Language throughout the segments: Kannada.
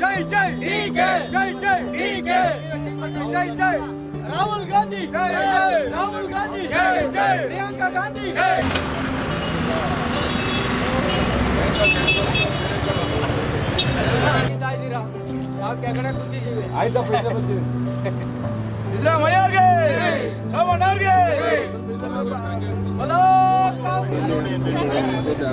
ಜೈ ಜೈ ಜೈ ಜೈ ಜೈ ಜೈ ರಾಹುಲ್ ಗಾಂಧಿ ಜೈ ಜೈ ರಾಹುಲ್ ಗಾಂಧಿ ಜೈ ಜೈ ಪ್ರಿಯಾಂಕಾ ಗಾಂಧಿ ಜೈ ಯಾಕೆ ಕಡೆ ಕೂತಿದ್ದೀವಿ ಆಯ್ತಪ್ಪ ಬರ್ತೀವಿ.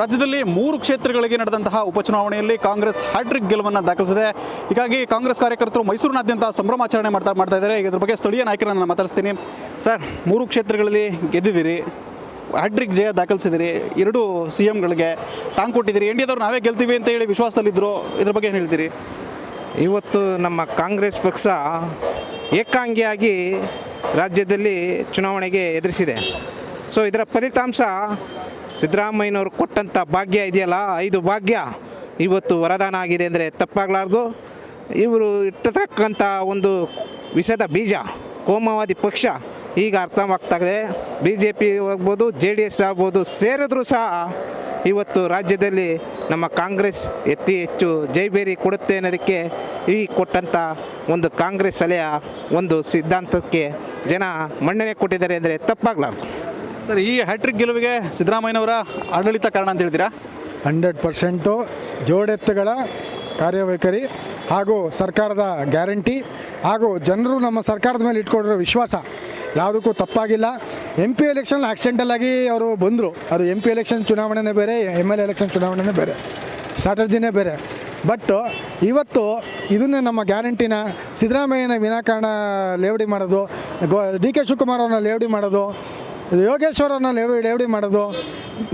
ರಾಜ್ಯದಲ್ಲಿ ಮೂರು ಕ್ಷೇತ್ರಗಳಿಗೆ ನಡೆದಂತಹ ಉಪಚುನಾವಣೆಯಲ್ಲಿ ಕಾಂಗ್ರೆಸ್ ಹ್ಯಾಟ್ರಿಕ್ ಗೆಲುವನ್ನು ದಾಖಲಿಸಿದೆ. ಹೀಗಾಗಿ ಕಾಂಗ್ರೆಸ್ ಕಾರ್ಯಕರ್ತರು ಮೈಸೂರಿನಾದ್ಯಂತ ಸಂಭ್ರಮಾಚರಣೆ ಮಾಡ್ತಾ ಮಾಡ್ತಾ ಇದ್ದಾರೆ. ಇದ್ರ ಬಗ್ಗೆ ಸ್ಥಳೀಯ ನಾಯಕರನ್ನು ನಾನು ಮಾತಾಡ್ತೀನಿ ಸರ್, ಮೂರು ಕ್ಷೇತ್ರಗಳಲ್ಲಿ ಗೆದ್ದಿದ್ದೀರಿ. ಹ್ಯಾಟ್ರಿಕ್ ಜಯ ದಾಖಲಿಸಿದಿರಿ. ಎರಡು ಸಿ ಎಮ್ಗಳಿಗೆ ಟಾಂಗ್ ಕೊಟ್ಟಿದ್ದೀರಿ. ಇಂಡಿಯಾದವ್ರು ನಾವೇ ಗೆಲ್ತೀವಿ ಅಂತ ಹೇಳಿ ವಿಶ್ವಾಸದಲ್ಲಿದ್ದರು ಇದ್ರ ಬಗ್ಗೆ ಏನು ಹೇಳ್ತೀರಿ? ಇವತ್ತು ನಮ್ಮ ಕಾಂಗ್ರೆಸ್ ಪಕ್ಷ ಏಕಾಂಗಿಯಾಗಿ ರಾಜ್ಯದಲ್ಲಿ ಚುನಾವಣೆಗೆ ಎದುರಿಸಿದೆ. ಸೊ ಇದರ ಫಲಿತಾಂಶ ಸಿದ್ದರಾಮಯ್ಯನವರು ಕೊಟ್ಟಂಥ ಭಾಗ್ಯ ಇದೆಯಲ್ಲ, ಐದು ಭಾಗ್ಯ ಇವತ್ತು ವರದಾನ ಆಗಿದೆ ಅಂದರೆ ತಪ್ಪಾಗಲಾರ್ದು. ಇವರು ಇಟ್ಟತಕ್ಕಂಥ ಒಂದು ವಿಷದ ಬೀಜ, ಕೋಮವಾದಿ ಪಕ್ಷ, ಈಗ ಅರ್ಥವಾಗ್ತಾಗಿದೆ. ಬಿ ಜೆ ಪಿ ಆಗ್ಬೋದು ಜೆ ಡಿ ಎಸ್ ಆಗ್ಬೋದು, ಸೇರಿದ್ರೂ ಸಹ ಇವತ್ತು ರಾಜ್ಯದಲ್ಲಿ ನಮ್ಮ ಕಾಂಗ್ರೆಸ್ ಎತ್ತಿ ಹೆಚ್ಚು ಜೈಬೇರಿ ಕೊಡುತ್ತೆ ಅನ್ನೋದಕ್ಕೆ ಈ ಕೊಟ್ಟಂಥ ಒಂದು ಕಾಂಗ್ರೆಸ್ ಅಲೆಯ ಒಂದು ಸಿದ್ಧಾಂತಕ್ಕೆ ಜನ ಮನ್ನಣೆ ಕೊಟ್ಟಿದ್ದಾರೆ ಅಂದರೆ ತಪ್ಪಾಗಲಾರ್ದು. ಸರ್, ಈ ಹ್ಯಾಟ್ರಿಕ್ ಗೆಲುವಿಗೆ ಸಿದ್ದರಾಮಯ್ಯನವರ ಆಡಳಿತ ಕಾರಣ ಅಂತ ಹೇಳ್ತೀರಾ? ಹಂಡ್ರೆಡ್ ಪರ್ಸೆಂಟು ಜೋಡೆತ್ತುಗಳ ಕಾರ್ಯವೈಖರಿ ಹಾಗೂ ಸರ್ಕಾರದ ಗ್ಯಾರಂಟಿ ಹಾಗೂ ಜನರು ನಮ್ಮ ಸರ್ಕಾರದ ಮೇಲೆ ಇಟ್ಕೊಂಡಿರೋ ವಿಶ್ವಾಸ ಯಾವುದಕ್ಕೂ ತಪ್ಪಾಗಿಲ್ಲ. ಎಂ ಪಿ ಎಲೆಕ್ಷನ್ ಆಕ್ಸಿಡೆಂಟಲ್ಲಾಗಿ ಅವರು ಬಂದರು. ಅದು ಎಂ ಪಿ ಎಲೆಕ್ಷನ್ ಚುನಾವಣೆನೇ ಬೇರೆ ಎಂ ಎಲ್ ಎಲೆಕ್ಷನ್ ಚುನಾವಣೆನೇ ಬೇರೆ, ಸ್ಟ್ರಾಟಜಿನೇ ಬೇರೆ. ಬಟ್ ಇವತ್ತು ಇದನ್ನೇ ನಮ್ಮ ಗ್ಯಾರಂಟಿನ ಸಿದ್ದರಾಮಯ್ಯನ ವಿನಾಕಾರಣ ಲೇವಡಿ ಮಾಡೋದು, ಗೋ ಡಿ ಕೆ ಶಿವಕುಮಾರ್ ಅವ್ರನ್ನ ಲೇವಡಿ ಮಾಡೋದು ಯೋಗೇಶ್ವರ ಯೋಗೇಶ್ವರನಲ್ಲಿ ಎವ್ ಲೇವಡಿ ಮಾಡೋದು.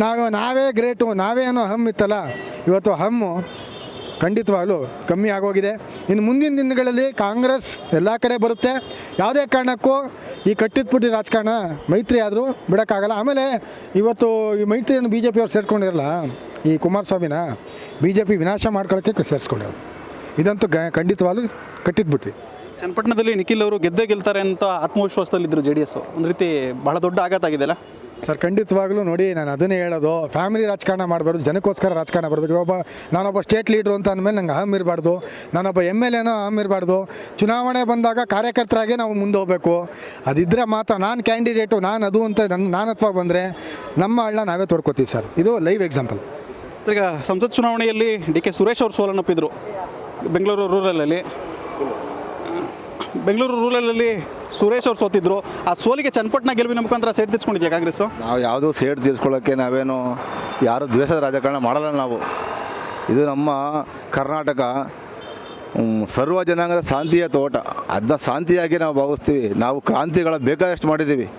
ನಾವು, ನಾವೇ ಗ್ರೇಟು ನಾವೇ ಅನ್ನೋ ಹಮ್ ಇತ್ತಲ್ಲ, ಇವತ್ತು ಹಮ್ಮು ಖಂಡಿತವಾಗಲೂ ಕಮ್ಮಿ ಆಗೋಗಿದೆ. ಇನ್ನು ಮುಂದಿನ ದಿನಗಳಲ್ಲಿ ಕಾಂಗ್ರೆಸ್ ಎಲ್ಲ ಕಡೆ ಬರುತ್ತೆ. ಯಾವುದೇ ಕಾರಣಕ್ಕೂ ಈ ಕಟ್ಟಿದ ರಾಜಕಾರಣ ಮೈತ್ರಿ ಆದರೂ ಬಿಡೋಕ್ಕಾಗಲ್ಲ. ಆಮೇಲೆ ಇವತ್ತು ಈ ಮೈತ್ರಿಯನ್ನು ಬಿ ಜೆ ಪಿಯವ್ರು ಸೇರ್ಕೊಂಡಿರಲ್ಲ, ಈ ಕುಮಾರಸ್ವಾಮಿನ ಬಿ ಜೆ ಪಿ ವಿನಾಶ ಮಾಡ್ಕೊಳ್ಳೋಕ್ಕೆ ಸೇರಿಸ್ಕೊಂಡಿರೋದು ಇದಂತೂ ಗ, ಖಂಡಿತವಾಗ್ಲೂ ಕಟ್ಟಿದ್ಬಿಟ್ಟು ಚನ್ನಪಟ್ಟಣದಲ್ಲಿ ನಿಖಿಲ್ ಅವರು ಗೆದ್ದೇ ಗೆಲ್ತಾರೆ ಅಂತ ಆತ್ಮವಿಶ್ವಾಸದಲ್ಲಿದ್ದರು ಜೆ ಡಿ ಎಸ್ ಒಂದು ರೀತಿ ಬಹಳ ದೊಡ್ಡ ಆಘಾತ ಆಗಿದೆಯಲ್ಲ ಸರ್ ಖಂಡಿತವಾಗ್ಲೂ ನೋಡಿ ನಾನು ಅದನ್ನೇ ಹೇಳೋದು ಫ್ಯಾಮಿಲಿ ರಾಜಕಾರಣ ಮಾಡಬಾರ್ದು ಜನಕ್ಕೋಸ್ಕರ ರಾಜಕಾರಣ ಬರಬೇಕು ಒಬ್ಬ ನಾನೊಬ್ಬ ಸ್ಟೇಟ್ ಲೀಡ್ರು ಅಂತ ಅಂದಮೇಲೆ ನಂಗೆ ಅಹಮ್ ಇರಬಾರ್ದು. ನಾನೊಬ್ಬ ಎಂ ಎಲ್ ಎನೋ ಅಹಮ್ ಇರಬಾರ್ದು. ಚುನಾವಣೆ ಬಂದಾಗ ಕಾರ್ಯಕರ್ತರಾಗೆ ನಾವು ಮುಂದೆ ಹೋಗಬೇಕು. ಅದಿದ್ದರೆ ಮಾತ್ರ ನಾನು ಕ್ಯಾಂಡಿಡೇಟು ನಾನು ಅದು ಅಂತ ನನ್ನ ಅಥವಾ ಬಂದರೆ ನಮ್ಮ ಹಳ್ಳ ನಾವೇ ತೊಡ್ಕೋತೀವಿ ಸರ್. ಇದು ಲೈವ್ ಎಕ್ಸಾಂಪಲ್ ಸರ್, ಈಗ ಸಂಸತ್ ಚುನಾವಣೆಯಲ್ಲಿ ಡಿ ಕೆ ಸುರೇಶ್ ಅವರು ಸೋಲನ್ನಪ್ಪಿದ್ರು. ಬೆಂಗಳೂರು ರೂರಲಲ್ಲಿ ಬೆಂಗಳೂರು ರೂರಲಲ್ಲಿ ಸುರೇಶ್ ಅವರು ಸೋತಿದ್ರು. ಆ ಸೋಲಿಗೆ ಚನ್ನಪಟ್ಟಣ ಗೆಲುವಿನ ಮುಖಾಂತರ ಸೇಟ್ ತೀರ್ಸ್ಕೊಂಡಿದ್ಯಾ ಕಾಂಗ್ರೆಸ್? ನಾವು ಯಾವುದೂ ಸೇಡ್ ತೀರ್ಸ್ಕೊಳ್ಳೋಕ್ಕೆ ನಾವೇನು ಯಾರು ದ್ವೇಷದ ರಾಜಕಾರಣ ಮಾಡಲ್ಲ ನಾವು. ಇದು ನಮ್ಮ ಕರ್ನಾಟಕ ಸರ್ವ ಜನಾಂಗದ ಶಾಂತಿಯ ತೋಟ. ಅದನ್ನ ಶಾಂತಿಯಾಗಿ ನಾವು ಭಾವಿಸ್ತೀವಿ. ನಾವು ಕ್ರಾಂತಿಗಳ ಬೇಕಾದಷ್ಟು ಮಾಡಿದ್ದೀವಿ.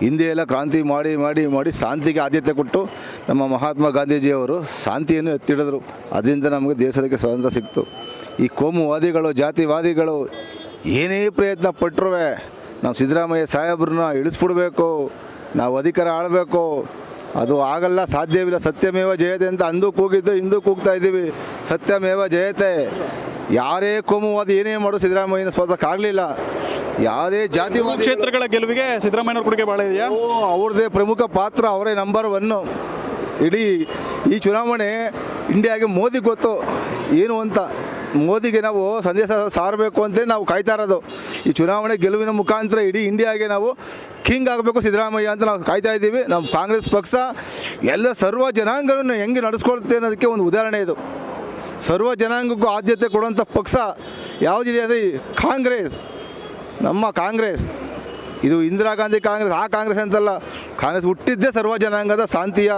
ಹಿಂದೆ ಎಲ್ಲ ಕ್ರಾಂತಿ ಮಾಡಿ ಮಾಡಿ ಮಾಡಿ ಶಾಂತಿಗೆ ಆದ್ಯತೆ ಕೊಟ್ಟು ನಮ್ಮ ಮಹಾತ್ಮ ಗಾಂಧೀಜಿಯವರು ಶಾಂತಿಯನ್ನು ಎತ್ತಿಡಿದ್ರು. ಅದರಿಂದ ನಮಗೆ ದೇಶದಕ್ಕೆ ಸ್ವಾತಂತ್ರ್ಯ ಸಿಕ್ತು. ಈ ಕೋಮುವಾದಿಗಳು, ಜಾತಿವಾದಿಗಳು ಏನೇ ಪ್ರಯತ್ನ ಪಟ್ಟರೂ ನಾವು ಸಿದ್ದರಾಮಯ್ಯ ಸಾಹೇಬ್ರನ್ನ ಇಳಿಸ್ಬಿಡ್ಬೇಕು ನಾವು ಅಧಿಕಾರ ಆಳಬೇಕು. ಅದು ಆಗಲ್ಲ ಸಾಧ್ಯವಿಲ್ಲ ಸತ್ಯಮೇವ ಜಯತೆ ಅಂತ ಅಂದು ಕೂಗಿದ್ದು ಇಂದು ಕೂಗ್ತಾ ಇದ್ದೀವಿ. ಸತ್ಯಮೇವ ಜಯತೆ. ಯಾರೇ ಕೋಮುವಾದ ಏನೇ ಮಾಡು ಸಿದ್ದರಾಮಯ್ಯನ ಆಗಲಿಲ್ಲ. ಯಾವುದೇ ಜಾತಿ ಕ್ಷೇತ್ರಗಳ ಗೆಲುವಿಗೆ ಸಿದ್ದರಾಮಯ್ಯನವ್ರ ಕೊಡುಗೆ ಭಾಳ ಇದೆಯಾ? ಅವ್ರದೇ ಅವ್ರದ್ದೇ ಪ್ರಮುಖ ಪಾತ್ರ ಅವರೇ ನಂಬರ್ ಒನ್ನು ಇಡೀ ಈ ಚುನಾವಣೆ ಇಂಡಿಯಾಗೆ ಮೋದಿ ಗೊತ್ತು. ಏನು ಅಂತ? ಮೋದಿಗೆ ನಾವು ಸಂದೇಶ ಸಾರಬೇಕು ಅಂತ ನಾವು ಕಾಯ್ತಾ ಇರೋದು. ಈ ಚುನಾವಣೆ ಗೆಲುವಿನ ಮುಖಾಂತರ ಇಡೀ ಇಂಡಿಯಾಗೆ ನಾವು ಕಿಂಗ್ ಆಗಬೇಕು ಸಿದ್ದರಾಮಯ್ಯ ಅಂತ ನಾವು ಕಾಯ್ತಾ ಇದ್ದೀವಿ. ನಮ್ಮ ಕಾಂಗ್ರೆಸ್ ಪಕ್ಷ ಎಲ್ಲ ಸರ್ವ ಜನಾಂಗವನ್ನು ಹೆಂಗೆ ನಡೆಸ್ಕೊಳುತ್ತೆ ಅನ್ನೋದಕ್ಕೆ ಒಂದು ಉದಾಹರಣೆ ಇದು. ಸರ್ವ ಜನಾಂಗಕ್ಕೂ ಆದ್ಯತೆ ಕೊಡುವಂಥ ಪಕ್ಷ ಯಾವುದಿದೆ ಅಂದರೆ ಕಾಂಗ್ರೆಸ್ ನಮ್ಮ ಕಾಂಗ್ರೆಸ್. ಇದು ಇಂದಿರಾ ಗಾಂಧಿ ಕಾಂಗ್ರೆಸ್ ಆ ಕಾಂಗ್ರೆಸ್ ಅಂತಲ್ಲ. ಕಾಂಗ್ರೆಸ್ ಹುಟ್ಟಿದ್ದೇ ಸರ್ವ ಜನಾಂಗದ ಶಾಂತಿಯ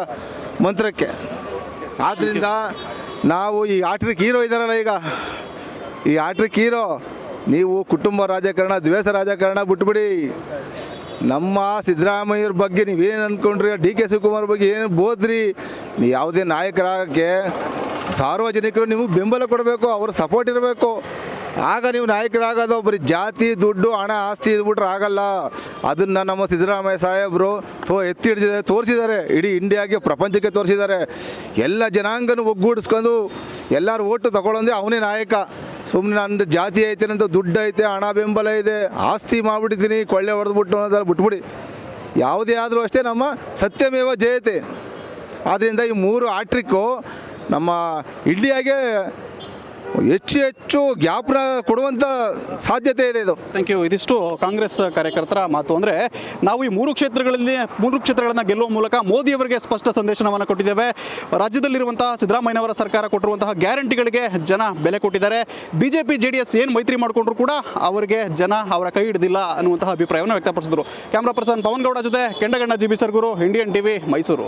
ಮಂತ್ರಕ್ಕೆ. ಆದ್ದರಿಂದ ನಾವು ಈ ಆಟ್ರಿಕ್ ಹೀರೋ ಇದ್ದಾರಲ್ಲ ಈಗ. ಈ ಆಟ್ರಿಕ್ ಹೀರೋ, ನೀವು ಕುಟುಂಬ ರಾಜಕಾರಣ, ದ್ವೇಷ ರಾಜಕಾರಣ ಬಿಟ್ಬಿಡಿ. ನಮ್ಮ ಸಿದ್ದರಾಮಯ್ಯರ ಬಗ್ಗೆ ನೀವೇನು ಅಂದ್ಕೊಂಡ್ರಿ ಡಿ ಕೆ ಶಿವಕುಮಾರ್ ಬಗ್ಗೆ ಏನು ಬೋದ್ರಿ? ನೀವು ಯಾವುದೇ ನಾಯಕರಾಗಕ್ಕೆ ಸಾರ್ವಜನಿಕರು ನಿಮಗೆ ಬೆಂಬಲ ಕೊಡಬೇಕು, ಅವ್ರ ಸಪೋರ್ಟ್ ಇರಬೇಕು. ಆಗ ನೀವು ನಾಯಕರಾಗೋದು ಬರೀ ಜಾತಿ, ದುಡ್ಡು, ಹಣ, ಆಸ್ತಿ ಇದ್ಬಿಟ್ರೆ ಆಗಲ್ಲ. ಅದನ್ನು ನಮ್ಮ ಸಿದ್ದರಾಮಯ್ಯ ಸಾಹೇಬರು ತೋ ಎತ್ತಿ ಹಿಡಿದಿದ್ದಾರೆ ತೋರಿಸಿದ್ದಾರೆ. ಇಡೀ ಇಂಡಿಯಾಗೆ, ಪ್ರಪಂಚಕ್ಕೆ ತೋರಿಸಿದ್ದಾರೆ. ಎಲ್ಲ ಜನಾಂಗನೂ ಒಗ್ಗೂಡಿಸ್ಕೊಂಡು ಎಲ್ಲರೂ ಓಟು ತಗೊಳ್ಳೋದೇ ಅವನೇ ನಾಯಕ. ಸುಮ್ಮನೆ ನಂದು ಜಾತಿ ಐತೆ, ನಂದು ದುಡ್ಡು ಐತೆ, ಹಣ ಬೆಂಬಲ ಇದೆ, ಆಸ್ತಿ ಮಾಡಿಬಿಟ್ಟಿದ್ದೀನಿ, ಕೊಳ್ಳೆ ಹೊಡೆದ್ಬಿಟ್ಟು ಅನ್ನೋದೆಲ್ಲ ಬಿಟ್ಬಿಡಿ. ಯಾವುದೇ ಆದರೂ ಅಷ್ಟೇ ನಮ್ಮ ಸತ್ಯಮೇವ ಜಯತೆ. ಆದ್ದರಿಂದ ಈ ಮೂರು ಆಟ್ರಿಕ್ಕು ನಮ್ಮ ಇಂಡಿಯಾಗೆ ಹೆಚ್ಚು ಹೆಚ್ಚು ಜ್ಞಾಪನ ಕೊಡುವಂಥ ಸಾಧ್ಯತೆ ಇದೆ ಇದು. ಥ್ಯಾಂಕ್ ಯು ಇದಿಷ್ಟು ಕಾಂಗ್ರೆಸ್ ಕಾರ್ಯಕರ್ತರ ಮಾತು. ಅಂದರೆ ನಾವು ಈ ಮೂರು ಕ್ಷೇತ್ರಗಳಲ್ಲಿ, ಮೂರು ಕ್ಷೇತ್ರಗಳನ್ನು ಗೆಲ್ಲುವ ಮೂಲಕ ಮೋದಿಯವರಿಗೆ ಸ್ಪಷ್ಟ ಸಂದೇಶನವನ್ನು ಕೊಟ್ಟಿದ್ದೇವೆ. ರಾಜ್ಯದಲ್ಲಿರುವಂತಹ ಸಿದ್ದರಾಮಯ್ಯನವರ ಸರ್ಕಾರ ಕೊಟ್ಟಿರುವಂತಹ ಗ್ಯಾರಂಟಿಗಳಿಗೆ ಜನ ಬೆಲೆ ಕೊಟ್ಟಿದ್ದಾರೆ. B J P J D S ಏನು ಮೈತ್ರಿ ಮಾಡಿಕೊಂಡ್ರು ಕೂಡ ಅವರಿಗೆ ಜನ ಅವರ ಕೈ ಹಿಡಿದಿಲ್ಲ ಅನ್ನುವಂತಹ ಅಭಿಪ್ರಾಯವನ್ನು ವ್ಯಕ್ತಪಡಿಸಿದರು. ಕ್ಯಾಮ್ರಾ ಪರ್ಸನ್ ಪವನ್ ಗೌಡ ಜೊತೆ Kendaganna G B Saragur Indian TV Mysuru